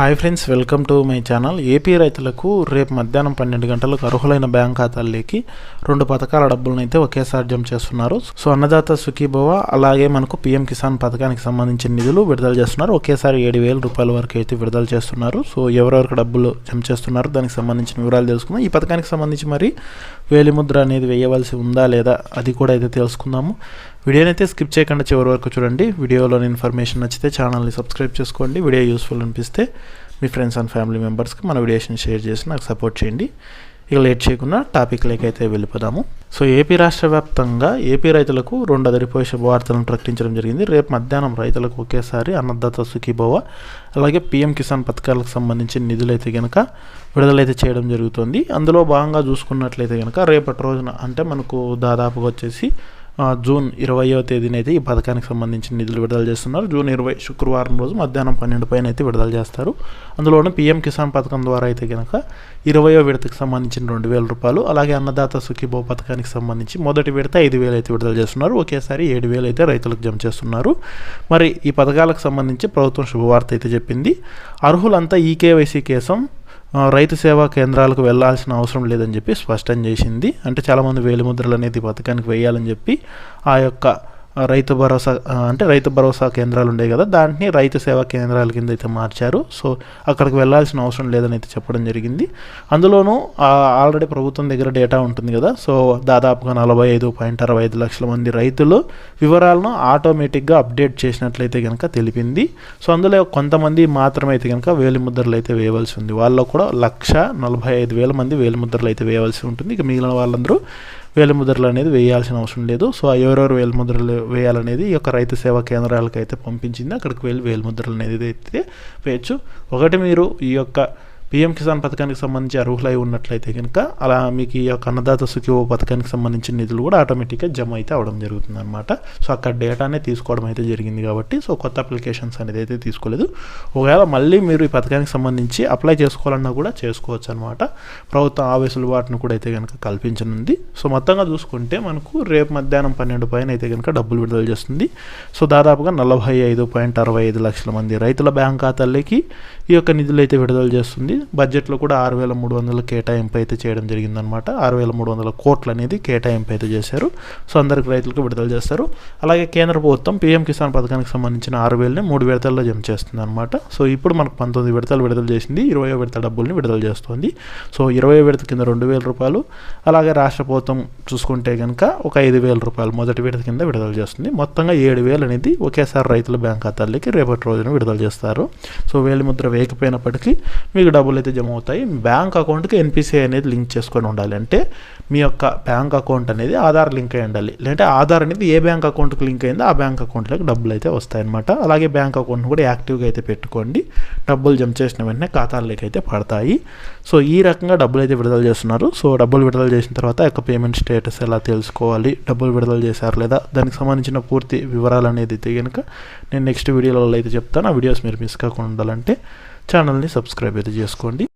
Hi friends welcome to my channel. AP రైతులకు రేపు మధ్యాహ్నం పన్నెండు గంటలకు అర్హులైన బ్యాంక్ ఖాతాల్లోకి రెండు పథకాల డబ్బులను అయితే ఒకేసారి జమ చేస్తున్నారు. సో అన్నదాత సుఖీభవ అలాగే మనకు పీఎం కిసాన్ పథకానికి సంబంధించిన నిధులు విడుదల చేస్తున్నారు. ఒకేసారి ఏడు వేల రూపాయల వరకు అయితే విడుదల చేస్తున్నారు. సో ఎవరెవరికి డబ్బులు జమ చేస్తున్నారు దానికి సంబంధించిన వివరాలు తెలుసుకుందాం. ఈ పథకానికి సంబంధించి మరి వేలిముద్ర అనేది వేయవలసి ఉందా లేదా అది కూడా అయితే తెలుసుకుందాము. వీడియోని అయితే స్కిప్ చేయకుండా చివరి వరకు చూడండి. వీడియోలోని ఇన్ఫర్మేషన్ నచ్చితే ఛానల్ని సబ్స్క్రైబ్ చేసుకోండి. వీడియో యూస్ఫుల్ అనిపిస్తే మీ ఫ్రెండ్స్ అండ్ ఫ్యామిలీ మెంబర్స్కి మన వీడియోస్ని షేర్ చేసి నాకు సపోర్ట్ చేయండి. ఇక లేట్ చేయకుండా టాపిక్లోకి అయితే వెళ్ళిపోదాము. సో ఏపీ రాష్ట్ర వ్యాప్తంగా ఏపీ రైతులకు రెండు అదిరిపోయే శుభవార్తలను ప్రకటించడం జరిగింది. రేపు మధ్యాహ్నం రైతులకు ఒకేసారి అన్నదాత సుఖీభవ అలాగే పీఎం కిసాన్ పథకాలకు సంబంధించిన నిధులైతే కనుక విడుదలైతే చేయడం జరుగుతుంది. అందులో భాగంగా చూసుకున్నట్లయితే కనుక రేపటి రోజున అంటే మనకు దాదాపుగా వచ్చేసి జూన్ ఇరవయో తేదీనైతే ఈ పథకానికి సంబంధించిన నిధులు విడుదల చేస్తున్నారు. జూన్ ఇరవై శుక్రవారం రోజు మధ్యాహ్నం పన్నెండు పైన అయితే విడుదల చేస్తారు. అందులోనూ పీఎం కిసాన్ పథకం ద్వారా అయితే కనుక ఇరవయో విడతకు సంబంధించిన రెండు వేల రూపాయలు అలాగే అన్నదాత సుఖీభో పథకానికి సంబంధించి మొదటి విడత ఐదు వేలు అయితే విడుదల చేస్తున్నారు. ఒకేసారి ఏడు వేలు అయితే రైతులకు జమ చేస్తున్నారు. మరి ఈ పథకాలకు సంబంధించి ప్రభుత్వం శుభవార్త అయితే చెప్పింది. అర్హులంతా ఈకేవైసీ కేసం రైతు సేవా కేంద్రాలకు వెళ్ళాల్సిన అవసరం లేదని చెప్పి స్పష్టం చేసింది. అంటే చాలామంది వేలిముద్రలు అనేది పథకానికి వేయాలని చెప్పి ఆ యొక్క రైతు భరోసా అంటే రైతు భరోసా కేంద్రాలు ఉండేవి కదా దాంట్ని రైతు సేవా కేంద్రాల కింద అయితే మార్చారు. సో అక్కడికి వెళ్ళాల్సిన అవసరం లేదని అయితే చెప్పడం జరిగింది. అందులోనూ ఆల్రెడీ ప్రభుత్వం దగ్గర డేటా ఉంటుంది కదా సో దాదాపుగా నలభై ఐదు పాయింట్ అరవై ఐదు లక్షల మంది రైతులు వివరాలను ఆటోమేటిక్గా అప్డేట్ చేసినట్లయితే కనుక తెలిపింది. సో అందులో కొంతమంది మాత్రమే అయితే కనుక వేలిముద్రలు అయితే వేయవలసి ఉంది. వాళ్ళలో కూడా లక్ష నలభై ఐదు వేల మంది వేలిముద్రలు అయితే వేయవలసి ఉంటుంది. ఇక మిగిలిన వాళ్ళందరూ వేలిముద్రలు అనేది వేయాల్సిన అవసరం లేదు. సో ఎవరెవరు వేలిముద్రలు వేయాలనేది ఈ యొక్క రైతు సేవా కేంద్రాలకు అయితే పంపించింది. అక్కడికి వెళ్ళి వేలిముద్రలు అనేది అయితే వేయచ్చు. ఒకటి మీరు ఈ యొక్క పీఎం కిసాన్ పథకానికి సంబంధించి అర్హులై ఉన్నట్లయితే కనుక అలా మీకు ఈ యొక్క అన్నదాత సుఖీవో పథకానికి సంబంధించిన నిధులు కూడా ఆటోమేటిక్గా జమ అయితే అవడం జరుగుతుంది అనమాట సో అక్కడ డేటానే తీసుకోవడం అయితే జరిగింది కాబట్టి సో కొత్త అప్లికేషన్స్ అనేది అయితే తీసుకోలేదు. ఒకవేళ మళ్ళీ మీరు ఈ పథకానికి సంబంధించి అప్లై చేసుకోవాలన్నా కూడా చేసుకోవచ్చు అనమాట ప్రభుత్వం ఆ వెసులుబాటును కూడా అయితే కనుక కల్పించనుంది. సో మొత్తంగా చూసుకుంటే మనకు రేపు మధ్యాహ్నం పన్నెండు పైన అయితే కనుక డబ్బులు విడుదల చేస్తుంది. సో దాదాపుగా నలభై ఐదు పాయింట్ అరవై ఐదు లక్షల మంది రైతుల బ్యాంక్ ఖాతాలకి ఈ యొక్క నిధులు అయితే విడుదల చేస్తుంది. బడ్జెట్లో కూడా ఆరు వేల మూడు వందల కేటాయింపు అయితే చేయడం జరిగిందనమాట ఆరు వేల మూడు వందల కోట్లు అనేది కేటాయింపు అయితే చేశారు. సో అందరికి రైతులకు విడుదల చేస్తారు. అలాగే కేంద్ర ప్రభుత్వం పీఎం కిసాన్ పథకానికి సంబంధించిన ఆరు వేలని మూడు విడతల్లో జమ చేస్తుంది అనమాట సో ఇప్పుడు మనకు పంతొమ్మిది విడతలు విడుదల చేసింది. ఇరవై విడత డబ్బుల్ని విడుదల చేస్తుంది. సో ఇరవై విడత కింద రెండు వేల రూపాయలు. అలాగే రాష్ట్ర ప్రభుత్వం చూసుకుంటే కనుక ఒక ఐదు వేల రూపాయలు మొదటి విడత కింద విడుదల చేస్తుంది. మొత్తంగా ఏడు వేలు అనేది ఒకేసారి రైతుల బ్యాంక్ ఖాతాలకి రేపటి రోజున విడుదల చేస్తారు. సో వేలి ముద్ర వేయకపోయినప్పటికీ మీకు డబ్బులు డబ్బులు అయితే జమ అవుతాయి. బ్యాంక్ అకౌంట్కి ఎన్పిసిఐ అనేది లింక్ చేసుకొని ఉండాలి. అంటే మీ యొక్క బ్యాంక్ అకౌంట్ అనేది ఆధార్ లింక్ అయి ఉండాలి. లేదంటే ఆధార్ అనేది ఏ బ్యాంక్ అకౌంట్కి లింక్ అయిందో ఆ బ్యాంక్ అకౌంట్లోకి డబ్బులు అయితే వస్తాయన్నమాట. అలాగే బ్యాంక్ అకౌంట్ కూడా యాక్టివ్గా అయితే పెట్టుకోండి. డబ్బులు జమ చేసిన వెంటనే ఖాతాల్లోకి అయితే పడతాయి. సో ఈ రకంగా డబ్బులు అయితే విడుదల చేస్తున్నారు. సో డబ్బులు విడుదల చేసిన తర్వాత యొక్క పేమెంట్ స్టేటస్ ఎలా తెలుసుకోవాలి? డబ్బులు విడుదల చేశారు లేదా? దానికి సంబంధించిన పూర్తి వివరాలు అనేది అయితే కనుక నేను నెక్స్ట్ వీడియోలలో అయితే చెప్తాను. ఆ వీడియోస్ మీరు మిస్ కాకుండా ఉండాలంటే ఛానల్ని సబ్స్క్రైబ్ అయితే చేసుకోండి.